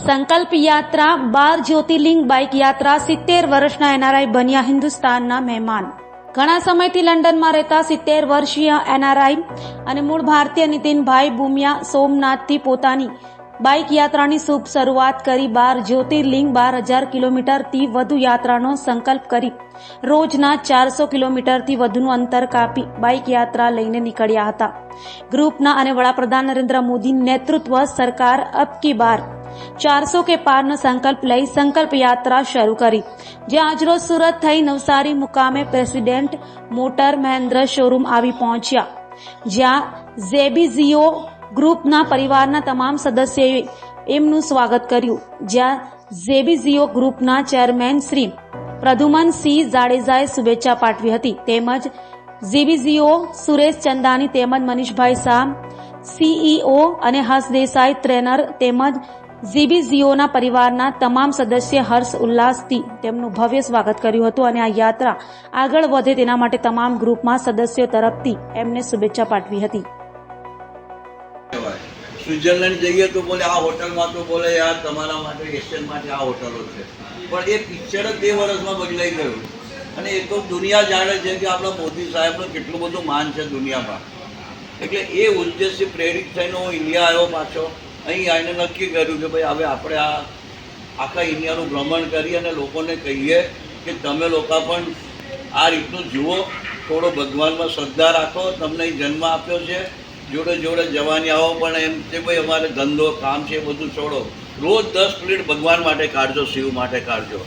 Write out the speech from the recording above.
સંકલ્પ યાત્રા, બાર જ્યોતિર્લિંગ બાઇક યાત્રા, સિત્તેર વર્ષના એનઆરઆઈ બન્યા હિન્દુસ્તાનના મહેમાન. ઘણા સમયથી લંડનમાં રહેતા સિત્તેર વર્ષીય એનઆરઆઈ અને મૂળ ભારતીય નીતિનભાઈ ભૂમિયા સોમનાથથી પોતાની બાઇક યાત્રાની શુભ શરૂઆત કરી બાર જ્યોતિર્લિંગ બાર હજાર કિલોમીટરથી વધુ યાત્રાનો સંકલ્પ કરી. રોજના ચારસો કિલોમીટરથી વધુનું અંતર કાપી બાઇક યાત્રા લઈને નીકળ્યા હતા. ગ્રુપના અને વડાપ્રધાન નરેન્દ્ર મોદી નેતૃત્વ સરકાર અબ કી બાર. ચારસો કે પારનો સંકલ્પ લઈ સંકલ્પ યાત્રા શરૂ કરી. જે આજરોજ સુરત થઈ નવસારી મુકામે પ્રેસિડેન્ટ મોટર મહેન્દ્ર શોરૂમ આવી પહોંચ્યા. જ્યાં ઝેબીઝીઓ ગ્રુપના પરિવારના તમામ સદસ્યોએ એમનું સ્વાગત કર્યું. જ્યાં ઝેબીઝીઓ ગ્રુપના ચેરમેન શ્રી પ્રધુમનસિંહ જાડેજાએ શુભેચ્છા પાઠવી હતી. તેમજ ઝેબીઝીઓ સુરેશ ચંદાની તેમજ મનીષભાઈ શાહ, સીઈઓ અને હર્ષ દેસાઈ ટ્રેનર તેમજ ઝીબીઝીઓના પરિવારના તમામ સદસ્ય હર્ષ ઉલ્લાસથી તેમનું ભવ્ય સ્વાગત કર્યું હતું અને આ યાત્રા આગળ વધે તેના માટે તમામ ગ્રુપમાં સદસ્યો તરફથી એમને શુભેચ્છા પાઠવી હતી. સ્વિટરલેન્ડ જઈએ તો બોલે, આ હોટલમાં તો બોલે યાર, તમારા માટે, એશિયન માટે આ હોટલો છે. પણ એ પિક્ચર જ બે વર્ષમાં બદલાઈ ગયું. અને એ તો દુનિયા જાણે છે કે આપણા મોદી સાહેબનું કેટલું બધું માન છે દુનિયામાં. એટલે એ ઉદ્દેશથી પ્રેરિત થઈને હું ઇન્ડિયા આવ્યો પાછો. અહીં આને નક્કી કર્યું કે ભાઈ હવે આપણે આ આખા ઇન્ડિયાનું ભ્રમણ કરી અને લોકોને કહીએ કે તમે લોકો પણ આ રીતનું જુઓ, થોડો ભગવાનમાં શ્રદ્ધા રાખો, તમને જન્મ આપ્યો છે, જોડે જોડે જવાની આવો, પણ એમ કે ભાઈ અમારે ધંધો, કામ છે બધું છોડો. રોજ દસ મિનિટ ભગવાન માટે કાઢજો, શિવ માટે કાઢજો.